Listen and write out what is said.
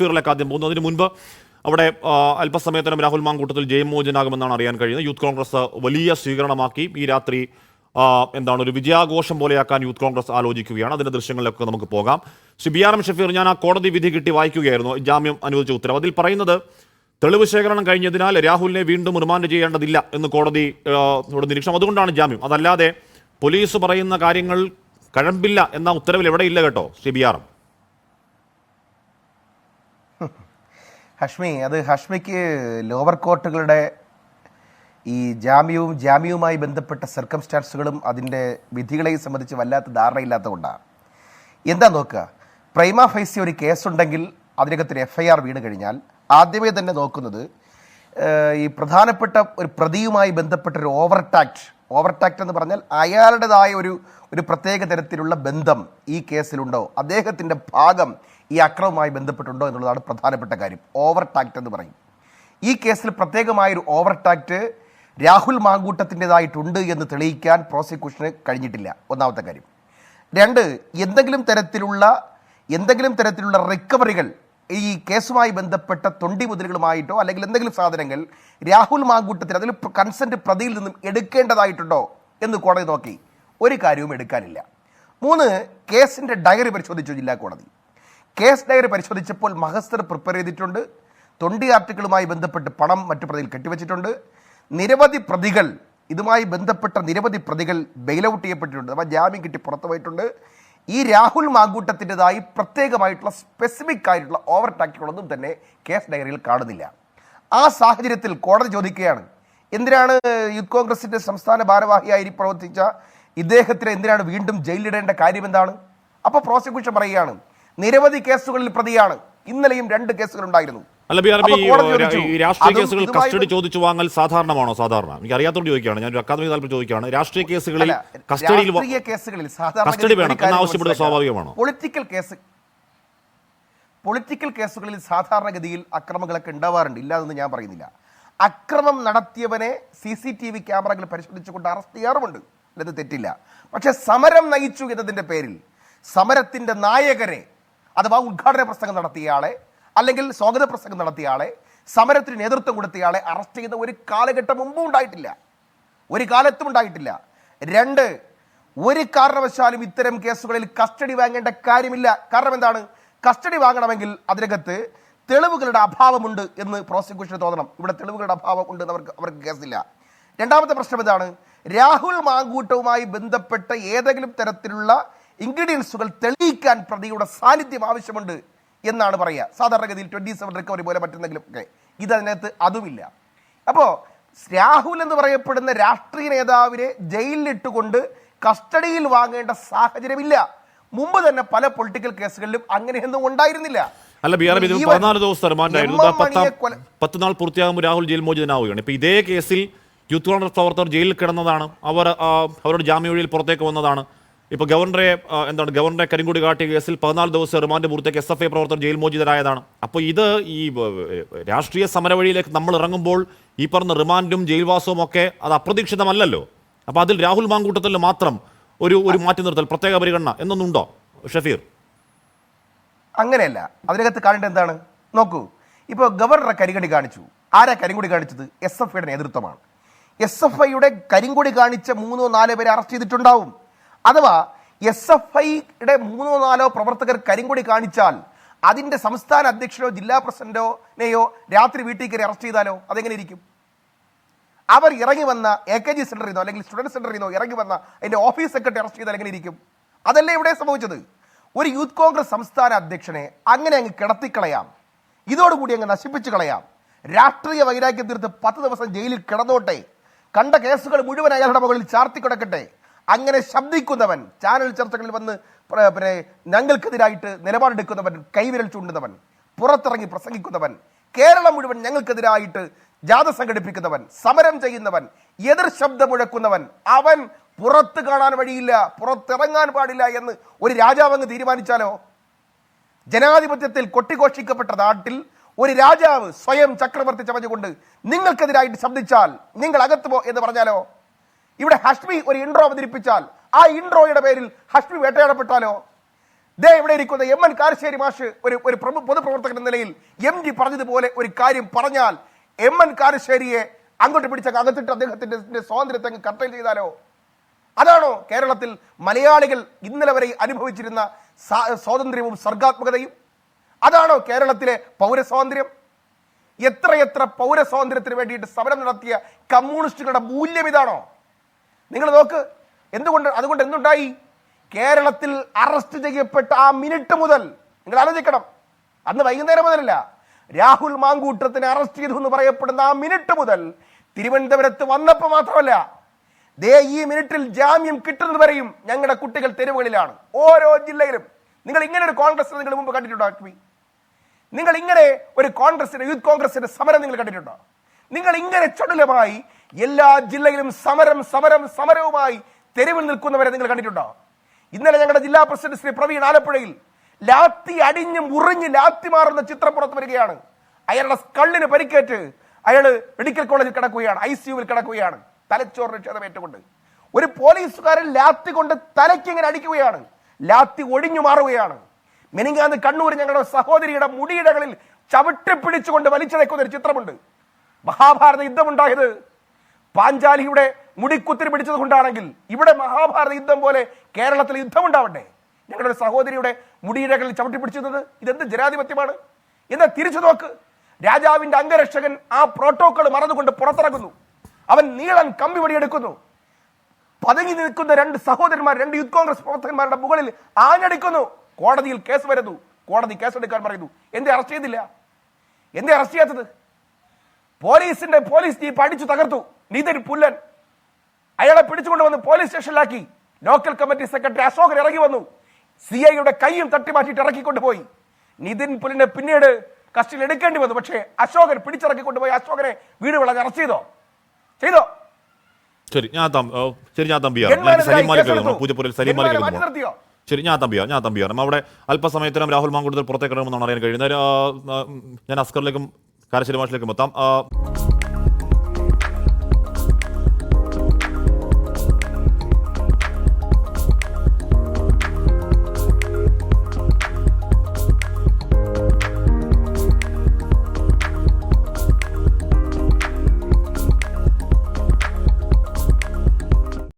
ഫീറിലേക്ക് ആദ്യം പോകുന്നു. അതിന് മുൻപ് അവിടെ അല്പസമയത്തിനും രാഹുൽ മാങ്കൂട്ടത്തിൽ ജയമോചനാകുമെന്നാണ് അറിയാൻ കഴിയുന്നത്. യൂത്ത് കോൺഗ്രസ് വലിയ സ്വീകരണമാക്കി ഈ രാത്രി എന്താണ് ഒരു വിജയാഘോഷം പോലെയാക്കാൻ യൂത്ത് കോൺഗ്രസ് ആലോചിക്കുകയാണ്. അതിന്റെ ദൃശ്യങ്ങളിലൊക്കെ നമുക്ക് പോകാം. Shri B R M Shafeer ഞാൻ ആ കോടതി വിധി കിട്ടി വായിക്കുകയായിരുന്നു. ജാമ്യം അനുവദിച്ച ഉത്തരവ്. അതിൽ പറയുന്നത് തെളിവ് ശേഖരണം കഴിഞ്ഞതിനാൽ രാഹുലിനെ വീണ്ടും റിമാൻഡ് ചെയ്യേണ്ടതില്ല എന്ന് കോടതി നിരീക്ഷണം. അതുകൊണ്ടാണ് ജാമ്യം. അതല്ലാതെ പോലീസ് പറയുന്ന കാര്യങ്ങൾ കഴമ്പില്ല എന്ന ഉത്തരവിൽ എവിടെയില്ല കേട്ടോ Shri B R M. Hashmi അത് ഹഷ്മിക്ക് ലോവർ കോർട്ടുകളുടെ ഈ ജാമ്യവും ജാമ്യവുമായി ബന്ധപ്പെട്ട സർക്കംസ്റ്റാൻസുകളും അതിന്റെ വിധികളെയും സംബന്ധിച്ച് വല്ലാത്ത ധാരണയില്ലാത്തതുകൊണ്ടാണ്. എന്താ നോക്കുക? പ്രൈമ ഫൈസി ഒരു കേസുണ്ടെങ്കിൽ അതിനകത്തൊരു എഫ് ഐ ആർ വീണ് കഴിഞ്ഞാൽ ആദ്യമേ തന്നെ നോക്കുന്നത് ഈ പ്രധാനപ്പെട്ട ഒരു പ്രതിയുമായി ബന്ധപ്പെട്ട ഒരു ഓവർടാക്ട് ഓവർടാക്ട് എന്ന് പറഞ്ഞാൽ അയാളുടേതായ ഒരു ഒരു പ്രത്യേക തരത്തിലുള്ള ബന്ധം ഈ കേസിലുണ്ടോ? അദ്ദേഹത്തിന്റെ ഭാഗം ഈ അക്രമവുമായി ബന്ധപ്പെട്ടുണ്ടോ എന്നുള്ളതാണ് പ്രധാനപ്പെട്ട കാര്യം. ഓവർടാക്ട് എന്ന് പറയും. ഈ കേസിൽ പ്രത്യേകമായൊരു ഓവർടാക്ട് രാഹുൽ മാങ്കൂട്ടത്തിന്റെതായിട്ടുണ്ട് എന്ന് തെളിയിക്കാൻ പ്രോസിക്യൂഷന് കഴിഞ്ഞിട്ടില്ല. ഒന്നാമത്തെ കാര്യം. രണ്ട് എന്തെങ്കിലും തരത്തിലുള്ള എന്തെങ്കിലും തരത്തിലുള്ള റിക്കവറികൾ ഈ കേസുമായി ബന്ധപ്പെട്ട തൊണ്ടി മുതലുകളുമായിട്ടോ അല്ലെങ്കിൽ എന്തെങ്കിലും സാധനങ്ങൾ രാഹുൽ മാങ്കൂട്ടത്തിൽ അതിൽ കൺസെന്റ് പ്രതിയിൽ നിന്നും എടുക്കേണ്ടതായിട്ടുണ്ടോ എന്ന് കോടതി നോക്കി. ഒരു കാര്യവും എടുക്കാനില്ല. മൂന്ന് കേസിന്റെ ഡയറി പരിശോധിച്ചു ജില്ലാ കോടതി. കേസ് ഡയറി പരിശോധിച്ചപ്പോൾ മഹസ്തർ പ്രിപ്പയർ ചെയ്തിട്ടുണ്ട്. തൊണ്ടി ആർട്ടിക്കിളുമായി ബന്ധപ്പെട്ട് പണം മറ്റു പ്രതിയിൽ കെട്ടിവെച്ചിട്ടുണ്ട്. നിരവധി പ്രതികൾ ഇതുമായി ബന്ധപ്പെട്ട നിരവധി പ്രതികൾ ബെയിലൗട്ട് ചെയ്യപ്പെട്ടിട്ടുണ്ട്. അഥവാ ജാമ്യം കിട്ടി പുറത്തു പോയിട്ടുണ്ട് ഈ രാഹുൽ മാങ്കൂട്ടത്തിന്റെതായി പ്രത്യേകമായിട്ടുള്ള സ്പെസിഫിക് ആയിട്ടുള്ള ഓവർ ടാക്കുകളൊന്നും തന്നെ കേസ് ഡയറിയിൽ കാണുന്നില്ല. ആ സാഹചര്യത്തിൽ കോടതി ചോദിക്കുകയാണ് എന്തിനാണ് യൂത്ത് കോൺഗ്രസിന്റെ സംസ്ഥാന ഭാരവാഹിയായി പ്രവർത്തിച്ച ഇദ്ദേഹത്തിന് എന്തിനാണ് വീണ്ടും ജയിലിടേണ്ട കാര്യം എന്താണ്? അപ്പോൾ പ്രോസിക്യൂഷൻ പറയുകയാണ് നിരവധി കേസുകളിൽ പ്രതിയാണ് ഇന്നലെയും രണ്ട് കേസുകൾ ഉണ്ടായിരുന്നു. അല്ല ബി ആർ ബി രാഷ്ട്രീയ കേസുകൾ കസ്റ്റഡി ചോദിച്ചു വാങ്ങൽ സാധാരണമാണോ? സാധാരണ. എനിക്ക് അറിയാത്തോണ്ട് ചോദിക്കുകയാണ്. ഞാൻ ഒരു അക്കാദമിക താല്പര്യം ചോദിക്കുകയാണ്. രാഷ്ട്രീയ കേസുകളിൽ കസ്റ്റഡിയിൽ കേസുകളിൽ കസ്റ്റഡി വേണം. എന്ന് ആവശ്യപ്പെടുന്നത് സ്വാഭാവികമാണോ. പൊളിറ്റിക്കൽ കേസ് പൊളിറ്റിക്കൽ കേസുകളിൽ സാധാരണഗതിയിൽ അക്രമങ്ങളൊക്കെ ഉണ്ടാവാറുണ്ട്. ഇല്ലാതെന്ന് ഞാൻ പറയുന്നില്ല. അക്രമം നടത്തിയവനെ സി സി ടി വി ക്യാമറകൾ പരിശോധിച്ചുകൊണ്ട് അറസ്റ്റ് ചെയ്യാറുമുണ്ട്. അത് തെറ്റില്ല. പക്ഷേ സമരം നയിച്ചു എന്നതിന്റെ പേരിൽ സമരത്തിന്റെ നായകരെ അഥവാ ഉദ്ഘാടന പ്രസംഗം നടത്തിയയാളെ അല്ലെങ്കിൽ സ്വാഗത പ്രസംഗം നടത്തിയയാളെ സമരത്തിന് നേതൃത്വം കൊടുത്തയാളെ അറസ്റ്റ് ചെയ്ത ഒരു കാലഘട്ടം മുമ്പും ഉണ്ടായിട്ടില്ല. ഒരു കാലത്തും ഉണ്ടായിട്ടില്ല. രണ്ട് ഒരു കാരണവശാലും ഇത്തരം കേസുകളിൽ കസ്റ്റഡി വാങ്ങേണ്ട കാര്യമില്ല. കാരണം എന്താണ്? കസ്റ്റഡി വാങ്ങണമെങ്കിൽ അതിനകത്ത് തെളിവുകളുടെ അഭാവമുണ്ട് എന്ന് പ്രോസിക്യൂഷന് തോന്നണം. ഇവിടെ തെളിവുകളുടെ അഭാവം ഉണ്ട് അവർക്ക് അവർക്ക് കേസില്ല. രണ്ടാമത്തെ പ്രശ്നം ഇതാണ് രാഹുൽ മാങ്കൂട്ടവുമായി ബന്ധപ്പെട്ട ഏതെങ്കിലും തരത്തിലുള്ള ഇൻഗ്രീഡിയൻസുകൾ തെളിയിക്കാൻ പ്രതിയുടെ സാന്നിധ്യം ആവശ്യമുണ്ട്. എന്നാണ് പറയുക. സാധാരണഗതിയിൽ ട്വന്റി സെവൻ റിക്കവറി പോലെ മറ്റെന്തെങ്കിലും. ഒക്കെ ഇത് അതിനകത്ത് അതുമില്ല. അപ്പോൾ രാഹുൽ എന്ന് പറയപ്പെടുന്ന രാഷ്ട്രീയ നേതാവിനെ ജയിലിലിട്ടുകൊണ്ട് കസ്റ്റഡിയിൽ വാങ്ങേണ്ട സാഹചര്യമില്ല. മുമ്പ് തന്നെ പല പൊളിറ്റിക്കൽ കേസുകളിലും അങ്ങനെയൊന്നും ഉണ്ടായിരുന്നില്ല. അല്ല ബി ആർ ഈ പതിനാല് ദിവസം റിമാൻഡായിരുന്നു. പത്താം പത്ത് നാൾ പൂർത്തിയാകുമ്പോൾ രാഹുൽ ജയിൽ മോചിതനാവുകയാണ്. ഇപ്പൊ ഇതേ കേസിൽ യൂത്ത് കോൺഗ്രസ് പ്രവർത്തകർ ജയിലിൽ കിടന്നതാണ്. അവർ അവരുടെ അവരുടെ ജാമ്യവഴിയിൽ പുറത്തേക്ക് വന്നതാണ്. ഇപ്പൊ ഗവർണറെ എന്താണ് ഗവർണറെ കരിങ്കുടി കാട്ടിയ കേസിൽ പതിനാല് ദിവസം റിമാൻഡ് പൂർത്തിയാക്കി എസ് എഫ് ഐ പ്രവർത്തകർ ജയിൽ മോചിതരായതാണ്. അപ്പോൾ ഇത് ഈ രാഷ്ട്രീയ സമരവഴിയിലേക്ക് നമ്മൾ ഇറങ്ങുമ്പോൾ ഈ പറഞ്ഞ റിമാൻഡും ജയിൽവാസവും ഒക്കെ അത് അപ്രതീക്ഷിതമല്ലല്ലോ. അപ്പോൾ അതിൽ രാഹുൽ മാങ്കൂട്ടത്തിൽ മാത്രം ഒരു ഒരു മാറ്റി നിർത്തൽ പ്രത്യേക പരിഗണന എന്നൊന്നുണ്ടോ ഷഫീർ? അങ്ങനെയല്ല. അതിനകത്ത് കാണേണ്ട എന്താണ്? നോക്കൂ. ഇപ്പോൾ ഗവർണറെ കരിങ്കടി കാണിച്ചു. ആരാ കരിങ്കുടി കാണിച്ചത്? എസ് എഫ് ഐയുടെ നേതൃത്വമാണ്. എസ് എഫ് ഐയുടെ കരിങ്കുടി കാണിച്ച മൂന്നോ നാലോ പേരെ അറസ്റ്റ് ചെയ്തിട്ടുണ്ടാവും. അഥവാ എസ് എഫ് ഐയുടെ മൂന്നോ നാലോ പ്രവർത്തകർ കരിങ്കൊടി കാണിച്ചാൽ അതിന്റെ സംസ്ഥാന അധ്യക്ഷനോ ജില്ലാ പ്രസിഡന്റോനെയോ രാത്രി വീട്ടിൽ കയറി അറസ്റ്റ് ചെയ്താലോ? അതെങ്ങനെ ഇരിക്കും? അവർ ഇറങ്ങി വന്ന എ കെ ജി സെന്ററിൽ നിന്നോ അല്ലെങ്കിൽ സ്റ്റുഡന്റ് സെന്ററിൽ നിന്നോ ഇറങ്ങി വന്ന അതിന്റെ ഓഫീസ് സെക്രട്ടറി അറസ്റ്റ് ചെയ്താൽ എങ്ങനെ ഇരിക്കും? അതല്ലേ ഇവിടെ സംഭവിച്ചത്? ഒരു യൂത്ത് കോൺഗ്രസ് സംസ്ഥാന അധ്യക്ഷനെ അങ്ങനെ അങ്ങ് കിടത്തിക്കളയാം. ഇതോടുകൂടി അങ്ങ് നശിപ്പിച്ചു കളയാം. രാഷ്ട്രീയ വൈരാഗ്യം തീർത്ത് പത്ത് ദിവസം ജയിലിൽ കിടന്നോട്ടെ. കണ്ട കേസുകൾ മുഴുവൻ അയാളുടെ മുകളിൽ ചാർത്തി കിടക്കട്ടെ. അങ്ങനെ ശബ്ദിക്കുന്നവൻ ചാനൽ ചർച്ചകളിൽ വന്ന് പിന്നെ ഞങ്ങൾക്കെതിരായിട്ട് നിലപാടെടുക്കുന്നവൻ കൈവിരൽ ചൂണ്ടുന്നവൻ പുറത്തിറങ്ങി പ്രസംഗിക്കുന്നവൻ കേരളം മുഴുവൻ ഞങ്ങൾക്കെതിരായിട്ട് ജാഥ സംഘടിപ്പിക്കുന്നവൻ സമരം ചെയ്യുന്നവൻ എതിർ ശബ്ദം മുഴക്കുന്നവൻ അവൻ പുറത്ത് കാണാൻ വഴിയില്ല പുറത്തിറങ്ങാൻ പാടില്ല എന്ന് ഒരു രാജാവ് അങ്ങ് തീരുമാനിച്ചാലോ? ജനാധിപത്യത്തിൽ കൊട്ടിഘോഷിക്കപ്പെട്ട നാട്ടിൽ ഒരു രാജാവ് സ്വയം ചക്രവർത്തി ചമഞ്ഞുകൊണ്ട് നിങ്ങൾക്കെതിരായിട്ട് ശബ്ദിച്ചാൽ നിങ്ങൾ അകത്തുമോ എന്ന് പറഞ്ഞാലോ? ഇവിടെ ഹഷ്മി ഒരു ഇൻട്രോ അവതരിപ്പിച്ചാൽ ആ ഇൻട്രോയുടെ പേരിൽ ഹഷ്മി വേട്ടയാടപ്പെട്ടാലോ? ദേ ഇവിടെ ഇരിക്കുന്ന എം എൻ കാരശ്ശേരി മാഷ് ഒരു ഒരു പ്രമുഖ പൊതുപ്രവർത്തകൻ എന്ന നിലയിൽ എം ജി പറഞ്ഞതുപോലെ ഒരു കാര്യം പറഞ്ഞാൽ എം എൻ കാരശ്ശേരിയെ അങ്ങോട്ട് പിടിച്ച അകത്തിട്ട് അദ്ദേഹത്തിന്റെ സ്വാതന്ത്ര്യത്തെ അങ്ങ് ചെയ്താലോ? അതാണോ കേരളത്തിൽ മലയാളികൾ ഇന്നലെ വരെ അനുഭവിച്ചിരുന്ന സ്വാതന്ത്ര്യവും സർഗാത്മകതയും? അതാണോ കേരളത്തിലെ പൗരസ്വാതന്ത്ര്യം? എത്രയെത്ര പൗരസ്വാതന്ത്ര്യത്തിന് വേണ്ടിയിട്ട് സമരം നടത്തിയ കമ്മ്യൂണിസ്റ്റുകളുടെ മൂല്യം ഇതാണോ? നിങ്ങൾ നോക്ക് എന്തുകൊണ്ട് അതുകൊണ്ട് എന്തുണ്ടായി? കേരളത്തിൽ അറസ്റ്റ് ചെയ്യപ്പെട്ട ആ മിനിറ്റ് മുതൽ നിങ്ങൾ ആലോചിക്കണം. അന്ന് വൈകുന്നേരം മുതലല്ല രാഹുൽ മാങ്കൂട്ടത്തിന് അറസ്റ്റ് ചെയ്തു എന്ന് പറയപ്പെടുന്ന ആ മിനിറ്റ് മുതൽ തിരുവനന്തപുരത്ത് വന്നപ്പോൾ മാത്രമല്ല ദേ ഈ മിനിറ്റിൽ ജാമ്യം കിട്ടുന്നത് വരെയും ഞങ്ങളുടെ കുട്ടികൾ തെരുവുകളിലാണ് ഓരോ ജില്ലയിലും. നിങ്ങൾ ഇങ്ങനെ ഒരു കോൺഗ്രസ് നിങ്ങൾ മുമ്പ് കണ്ടിട്ടുണ്ടോ അക്മി നിങ്ങൾ ഇങ്ങനെ ഒരു കോൺഗ്രസിന്റെ യൂത്ത് കോൺഗ്രസിന്റെ സമരം നിങ്ങൾ കണ്ടിട്ടുണ്ടോ? നിങ്ങൾ ഇങ്ങനെ ചടുലമായി എല്ലാ ജില്ലയിലും സമരം സമരം സമരവുമായി തെരുവിൽ നിൽക്കുന്നവരെ നിങ്ങൾ കണ്ടിട്ടുണ്ടോ? ഇന്നലെ ഞങ്ങളുടെ ജില്ലാ പ്രസിഡന്റ് ശ്രീ പ്രവീൺ ആലപ്പുഴയിൽ ലാത്തി അടിഞ്ഞും ഉറിഞ്ഞ് ലാത്തി മാറുന്ന ചിത്രം പുറത്തു വരികയാണ്. അയാളുടെ കള്ളിന് പരിക്കേറ്റ് അയാൾ മെഡിക്കൽ കോളേജിൽ കിടക്കുകയാണ് ഐ സിയുവിൽ കിടക്കുകയാണ്. തലച്ചോറിന് ക്ഷതമേറ്റുകൊണ്ട് ഒരു പോലീസുകാരൻ ലാത്തി കൊണ്ട് തലയ്ക്ക് ഇങ്ങനെ അടിക്കുകയാണ്. ലാത്തി ഒഴിഞ്ഞു മാറുകയാണ്. മെനിങ്ങാന്ന് കണ്ണൂർ ഞങ്ങളുടെ സഹോദരിയുടെ മുടിയിടകളിൽ ചവിട്ടി പിടിച്ചുകൊണ്ട് വലിച്ചടക്കുന്ന ഒരു ചിത്രമുണ്ട്. മഹാഭാരത യുദ്ധമുണ്ടായത് പാഞ്ചാലിയുടെ മുടിക്കുത്തിരി പിടിച്ചത് കൊണ്ടാണെങ്കിൽ ഇവിടെ മഹാഭാരത യുദ്ധം പോലെ കേരളത്തിൽ യുദ്ധമുണ്ടാവട്ടെ ഞങ്ങളുടെ സഹോദരിയുടെ മുടിയിരകളിൽ ചവിട്ടി പിടിച്ചത് ഇതെന്ത് ജനാധിപത്യമാണ്? എന്ന് തിരിച്ചു നോക്ക്. രാജാവിന്റെ അംഗരക്ഷകൻ ആ പ്രോട്ടോക്കോൾ മറന്നുകൊണ്ട് പുറത്തിറങ്ങുന്നു. അവൻ നീളൻ കമ്പി വടിയെടുക്കുന്നു പതുങ്ങി നിൽക്കുന്ന രണ്ട് സഹോദരന്മാർ രണ്ട് യൂത്ത് കോൺഗ്രസ് പ്രവർത്തകന്മാരുടെ മുകളിൽ ആഞ്ഞടിക്കുന്നു. കോടതിയിൽ കേസ് വരുന്നു. കോടതി കേസെടുക്കാൻ പറയുന്നു. എന്തേ അറസ്റ്റ് ചെയ്തില്ല? എന്തേ അറസ്റ്റ് ചെയ്യാത്തത്? പോലീസിന്റെ പോലീസ് ജീപ്പ് അടിച്ചു തകർത്തു. നിതിൻ പുല്ലൻ. അയാളെ പിടിച്ചുകൊണ്ട് വന്ന് പോലീസ് സ്റ്റേഷനിലാക്കി. ലോക്കൽ കമ്മിറ്റി സെക്രട്ടറി അശോകൻ ഇറങ്ങി വന്നു. സി ഐയുടെ കൈയും തട്ടി മാറ്റിയിട്ട് ഇറക്കിക്കൊണ്ട് പോയി. നിതിൻ പുല്ലിനെ പിന്നീട് കസ്റ്റഡിയിൽ എടുക്കേണ്ടി വന്നു. പക്ഷേ അശോകൻ പിടിച്ചിറക്കിക്കൊണ്ട് പോയി. അശോകനെ വീട് വിളഞ്ഞ് അറസ്റ്റ് ചെയ്തോ? ചെയ്തോ? ശരി ഞാൻ ശരി ഞാൻ തമ്പിയാണ് സലീം മാലിക് പൂജപ്പുരയിൽ മാലിക് ശരി ഞാൻ തമ്പിയാണ് ഞാൻ തമ്പിയാണ് നമ്മൾ അവിടെ അല്പസമയത്തിനും രാഹുൽ മാങ്കൂടുതൽ പുറത്തേക്ക് ഇറങ്ങുമെന്നാണ് അറിയാൻ കഴിയുന്നത്. ഞാൻ അസ്കറിലേക്കും കാരശ്ശേരി മാഷിലേക്ക് എത്താം